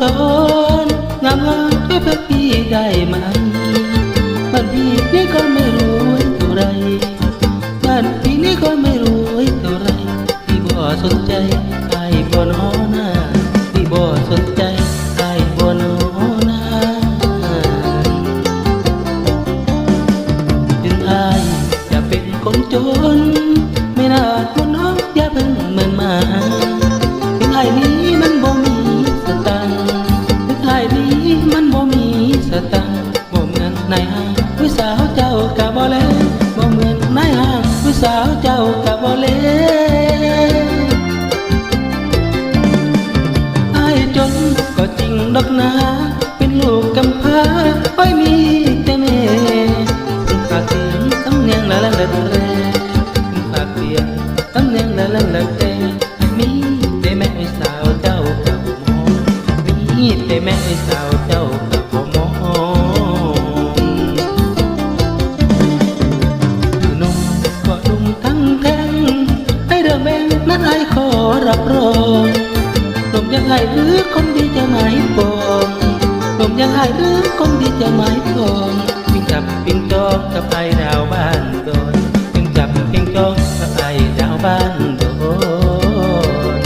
ทนงามงามช่วยเพื่อพี่ได้ไหมบ้านพี่นี่ก็ไม่รู้เท่าไร ผู้สาวเจ้ากะบ่เลบ่เหมือนนายห้างผู้สาวเจ้ากะบ่เลอายจนก็จริงดอกนะเป็นลูกกำพร้าไว้มีแต่แม่ฝากเสียงสำเนียงละละละละฝากเสียงสำเนียงละละละละมีแต่แม่สาวเจ้ากับมองมีแต่แม่สาว รับรองลมยังไงหรือคนดีจะหมายปองลมยังไงหรือคนดีจะหมายปองวิ่งจับวิ่งจองกับไอ้ดาวบ้านโดนวิ่งจับวิ่งจองกับไอ้ดาวบ้านโดน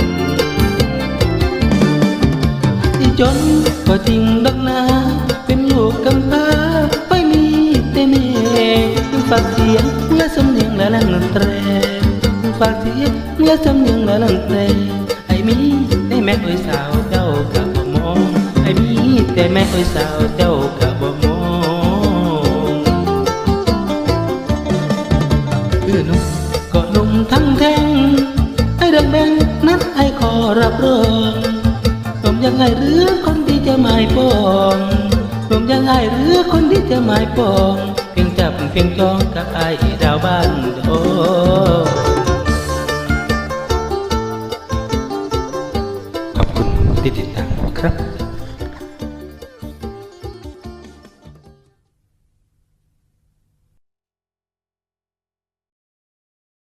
ที่จนก็จริงดอกนาเป็นลูกกำพร้าไม่มีแต่แม่ฝากเสียงและสำเนียงและลันเตรฝากเสียง และสำเนียงและลันเตไอ้มีแต่แม่เอ้ยสาวเจ้ากับบ่มองไอ้มีแต่แม่เอ้ยสาวเจ้ากับบ่มองคือนุ่มก็นุ่มทั้งแท่งให้เรื่องแบงนั้นไอ้ขอรับรองผมยังไงหรือคนที่จะหมายปองผมยังไงหรือคนที่จะหมายปองเพียงจับเพียงจองกับไอ้ดาวบ้านโด ติดตามครับ